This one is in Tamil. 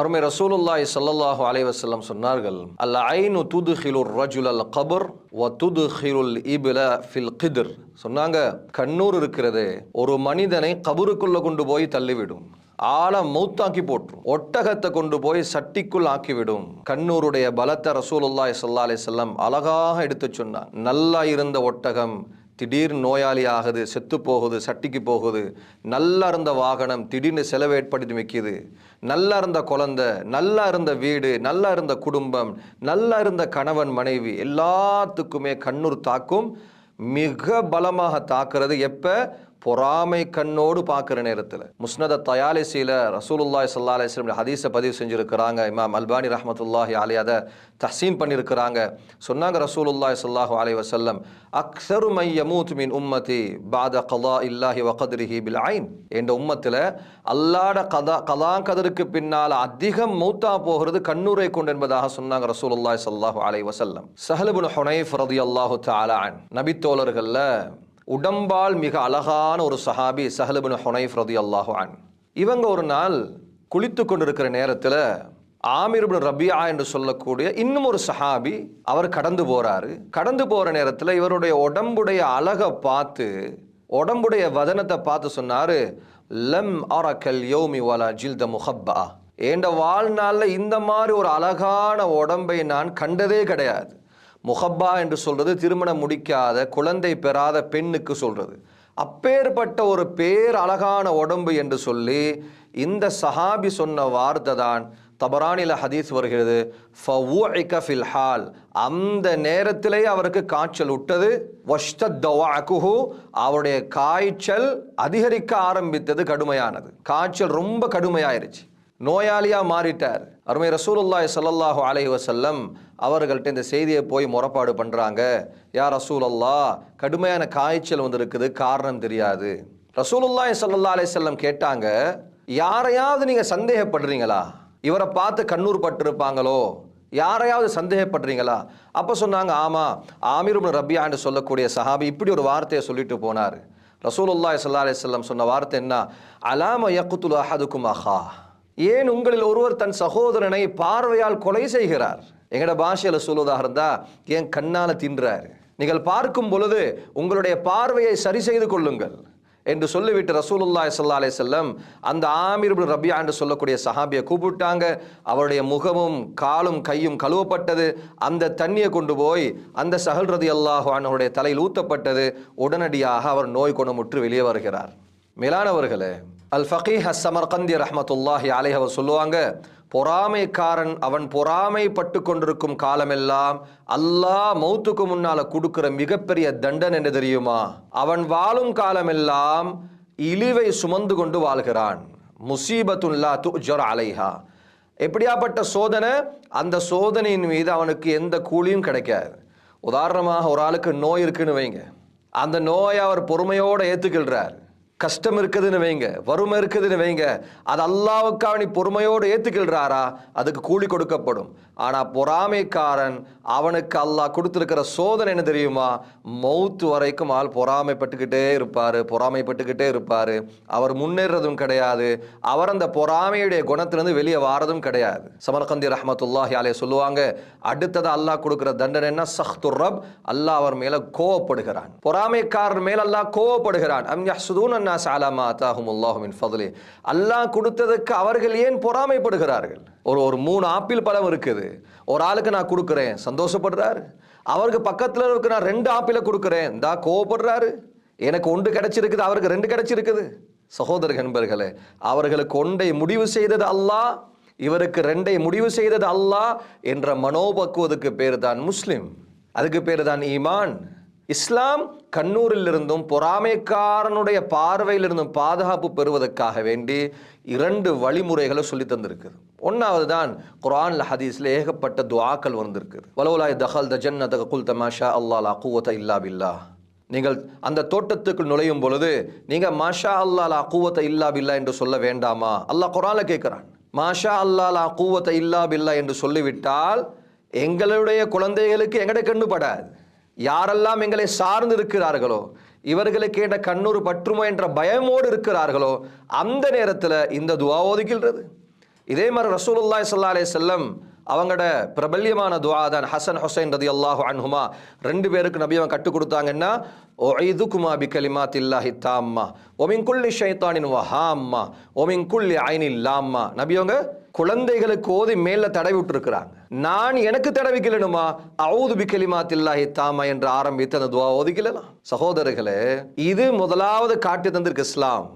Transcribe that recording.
அருமை ரசூலுல்லாஹி ஸல்லல்லாஹு அலைஹி வஸல்லம் சொன்னார்கள் அல் ஐனு துதுஹிலுர் ரஜுல் அல் கபர் வ துதுஹிலுல் இபில ஃபில் கிதிர். சொன்னாங்க கண்ணூர் இருக்கிறது ஒரு மனிதனை கபருக்குள்ள கொண்டு போய் தள்ளிவிடும் ஆளை மௌத்தாக்கி போட்டுரும் ஒட்டகத்தை கொண்டு போய் சட்டிக்குள் ஆக்கிவிடும். கண்ணூருடைய பலத்தை ரசூலுல்லாஹி ஸல்லல்லாஹு அலைஹி வஸல்லம் அழகாக எடுத்து சொன்னார் நல்லா இருந்த ஒட்டகம் திடீர் நோயாளி ஆகுது செத்து போகுது சட்டிக்கு போகுது. நல்லா இருந்த வாகனம் திடீர்னு செலவு ஏற்படுத்தி வைக்கிது நல்லா இருந்த குழந்த நல்லா இருந்த வீடு நல்லா இருந்த குடும்பம் நல்லா இருந்த கணவன் மனைவி எல்லாத்துக்குமே கண்ணூர் தாக்கும் மிக பலமாக தாக்குறது எப்போ? பொறாமை கண்ணோடு பார்க்குற நேரத்தில் முஸ்னத தயாலிசியில் ரசூலுல்லாய் சல்லா அலிஸ்லம் ஹதீஸை பதிவு செஞ்சுருக்கிறாங்க. இமாம் அல்பானி ரஹமத்துல்லாஹி அலி அதை தஹசீன் பண்ணியிருக்கிறாங்க சொன்னாங்க ரசூலுல்லாய் சல்லாஹூ அலி வசல்லம் அக்சரு மையமூத் மின் உம்மதி பாத கலா இல்லாஹி வகதிரிஹி பில் ஐன் என்ற உம்மத்தில் அல்லாட கதா கலா கதருக்கு பின்னால் அதிகம் மௌத்தா போகிறது கண்ணூரை கொண்டு என்பதாக சொன்னாங்க ரசூலுல்லாய் சல்லாஹூ அலி வசல்லம் சஹலுபின் ஹுனைஃப் ரதி அல்லாஹு தாலான் நபித்தோழர்களில் உடம்பால் மிக அழகான ஒரு சஹாபி சஹலுபின் ஹுனைஃப் ரதி அல்லாஹான் இவங்க ஒரு நாள் குளித்து கொண்டிருக்கிற நேரத்தில் ஆமிர்பின் ரபியா என்று சொல்லக்கூடிய இன்னும் ஒரு சஹாபி அவர் கடந்து போகிறாரு கடந்து போகிற நேரத்தில் இவருடைய உடம்புடைய அழகை பார்த்து உடம்புடைய வதனத்தை பார்த்து சொன்னாரு லம் அரக்கல் யோமி ஜில் ஜில்த முஹப்பா. ஏண்ட வாழ்நாளில் இந்த மாதிரி ஒரு அழகான உடம்பை நான் கண்டதே கிடையாது. முஹப்பா என்று சொல்றது திருமணம் முடிக்காத குழந்தை பெறாத பெண்ணுக்கு சொல்றது. அப்பேற்பட்ட ஒரு பேர் அழகான உடம்பு என்று சொல்லி இந்த சஹாபி சொன்ன வார்த்தை தான் தபரானில ஹதீஸ் வருகிறது. ஃபவுஇக ஃபில் ஹால். அந்த நேரத்திலே அவருக்கு காய்ச்சல் விட்டது வஷ்தத்தவாக்குஹு அவருடைய காய்ச்சல் அதிகரிக்க ஆரம்பித்தது கடுமையானது. காய்ச்சல் ரொம்ப கடுமையாயிருச்சு. நோயாளியா மாறிட்டார். அருமை ரசூலுல்லாய் சல்லாஹூ அலைஹி வசல்லம் அவர்கள்ட்ட இந்த செய்தியை போய் முறப்பாடு பண்ணுறாங்க யா ரசூலல்லா கடுமையான காய்ச்சல் வந்திருக்குது காரணம் தெரியாது. ரசூலுல்லாய் சல்லா அலைஹி கேட்டாங்க யாரையாவது நீங்கள் சந்தேகப்படுறீங்களா? இவரை பார்த்து கண்ணூர் பட்டிருப்பாங்களோ? யாரையாவது சந்தேகப்படுறீங்களா? அப்போ சொன்னாங்க ஆமாம் ஆமீர் ரபியான்னு சொல்லக்கூடிய சஹாபி இப்படி ஒரு வார்த்தையை சொல்லிட்டு போனார். ரசூலுல்லாய் சல்லா அலிஸ்லாம் சொன்ன வார்த்தை என்ன? அலாம யக்குத்துல் அஹதுக்கும் அஹா. ஏன் உங்களில் ஒருவர் தன் சகோதரனை பார்வையால் கொலை செய்கிறார்? எங்களோட பாஷையில் சொல்வதாக இருந்தால் ஏன் கண்ணால் தின்றார்? நீங்கள் பார்க்கும் பொழுது உங்களுடைய பார்வையை சரி செய்து கொள்ளுங்கள் என்று சொல்லிவிட்டு ரசூலுல்லாய் சல்லா அலே செல்லம் அந்த ஆமீர் ரபியா என்று சொல்லக்கூடிய சஹாபியை கூப்பிட்டாங்க. அவருடைய முகமும் காலும் கையும் கழுவப்பட்டது. அந்த தண்ணியை கொண்டு போய் அந்த சஹல் ரதி அல்லாஹ் தலையில் ஊத்தப்பட்டது. உடனடியாக அவர் நோய் குணமுற்று வெளியே வருகிறார். மேலானவர்களே அல் ஃபகீஹ் அஸ்ஸமர்கந்தி ரஹமத்துல்லாஹி அலைஹ் அவர் சொல்லுவாங்க பொறாமைக்காரன் அவன் பொறாமைப்பட்டு கொண்டிருக்கும் காலமெல்லாம் அல்லாஹ் மௌத்துக்கு முன்னால கொடுக்கிற மிகப்பெரிய தண்டன் என்ன தெரியுமா? அவன் வாழும் காலமெல்லாம் இழிவை சுமந்து கொண்டு வாழ்கிறான். முசீபத்துல்லா துஜர் அலைஹா. எப்படியாப்பட்ட சோதனை? அந்த சோதனையின் மீது அவனுக்கு எந்த கூலியும் கிடைக்காது. உதாரணமாக ஒரு ஆளுக்கு நோய் இருக்குன்னு வைங்க. அந்த நோயை அவர் பொறுமையோடு ஏற்றுக்கின்றார் கஷ்டம் இருக்குதுன்னு வைங்க வறுமை இருக்குதுன்னு வைங்க. அது அல்லாவுக்காக நீ பொறுமையோடு ஏத்துக்கிள்றாரா அதுக்கு கூலி கொடுக்கப்படும். ஆனால் பொறாமைக்காரன் அவனுக்கு அல்லாஹ் கொடுத்துருக்கிற சோதனை என்ன தெரியுமா? மௌத்து வரைக்கும் ஆள் பொறாமைப்பட்டுக்கிட்டே இருப்பார் பொறாமைப்பட்டுக்கிட்டே இருப்பார். அவர் முன்னேறதும் கிடையாது. அவர் அந்த பொறாமையுடைய குணத்திலிருந்து வெளியே வாரதும் கிடையாது. சமர்கந்தி ரஹமத்துல்லாஹி அலே சொல்லுவாங்க அடுத்தது அல்லாஹ் கொடுக்குற தண்டனை என்ன? சஹ்துர் ரப். அல்லாஹ் அவர் மேலே கோவப்படுகிறான். பொறாமைக்காரர் மேல் அல்லாஹ் கோவப்படுகிறான். அம் யஹ்சுதூன் அன்னாஸ் அலா அத்தாஹும் அல்லாஹ் கொடுத்ததுக்கு அவர்கள் ஏன் பொறாமைப்படுகிறார்கள்? ஒரு ஒரு மூணு ஆப்பிள் பழம் இருக்குது. ஒரு ஆளுக்கு நான் கொடுக்குறேன். சந்தோஷப்படுறாரு. அவருக்கு பக்கத்தில் இருக்கு நான் ரெண்டு ஆப்பிளை கொடுக்குறேன். இந்தா கோவப்படுறாரு. எனக்கு ஒன்று கிடைச்சிருக்குது அவருக்கு ரெண்டு கிடைச்சிருக்குது. சகோதர நண்பர்களே அவர்களுக்கு ஒன்றை முடிவு செய்தது அல்லாஹ் இவருக்கு ரெண்டை முடிவு செய்தது அல்லாஹ் என்ற மனோபக்குவதுக்கு பேர் தான் முஸ்லிம். அதுக்கு பேர் தான் ஈமான். இஸ்லாம் கண்ணூரில் இருந்தும் பொறாமைக்காரனுடைய பார்வையிலிருந்தும் பாதுகாப்பு பெறுவதற்காக வேண்டி இரண்டு வழிமுறைகளை சொல்லி தந்திருக்குது. ஒன்னாவது தான் குரான்ல ஹதீஸ்ல ஏகப்பட்ட துவாக்கள் வந்திருக்குது. வலவுலாய் தஹல் த ஜன்னத குல் தமாஷா அல்லா லா இல்லா பில்லா நீங்கள் அந்த தோட்டத்துக்குள் நுழையும் பொழுது நீங்கள் மாஷா அல்லா லா கூவத்த இல்லா பில்லா என்று சொல்ல வேண்டாமா? அல்லாஹ் குரானில் கேட்குறான். மாஷா அல்லா லா கூவத்த இல்லா பில்லா என்று சொல்லிவிட்டால் எங்களுடைய குழந்தைகளுக்கு எங்கட கண்ணுபடாது யாரெல்லாம் எங்களை சார்ந்து இருக்கிறார்களோ இவர்களுக்கு என்ற கண்ணூர் பற்றுமோ என்ற பயமோடு இருக்கிறார்களோ அந்த நேரத்தில் இந்த துவா ஒதுக்கின்றது இதே மாதிரி ரசூலுல்லாஹி சல்லா அலே செல்லம் அவங்களோட பிரபல்யமான துவா தான் ஹசன் ஹுசைன் ரதியல்லாஹு அன்ஹுமா. ரெண்டு பேருக்கு நபி அவங்க கற்றுக் கொடுத்தாங்கன்னா ஒய்துகுமா பி கலிமாத்தில்லாஹி தாம்மா ஒமின் குள்ளி ஷைத்தானின் வஹாம்மா ஒமின் குள்ளி ஐனில்லாம்மா நபி அவங்க குழந்தைகளுக்கு ஓதி மேல தடவி விட்டுருக்கிறாங்க. நான் எனக்கு தடவிக்கலனுமா அவுது பி கலிமாத்தில்லாஹி தாமா என்று ஆரம்பித்து அந்த துவா ஓதிக்கலாம் சகோதரர்களே இது முதலாவது காட்டி தந்திருக்கு இஸ்லாம்.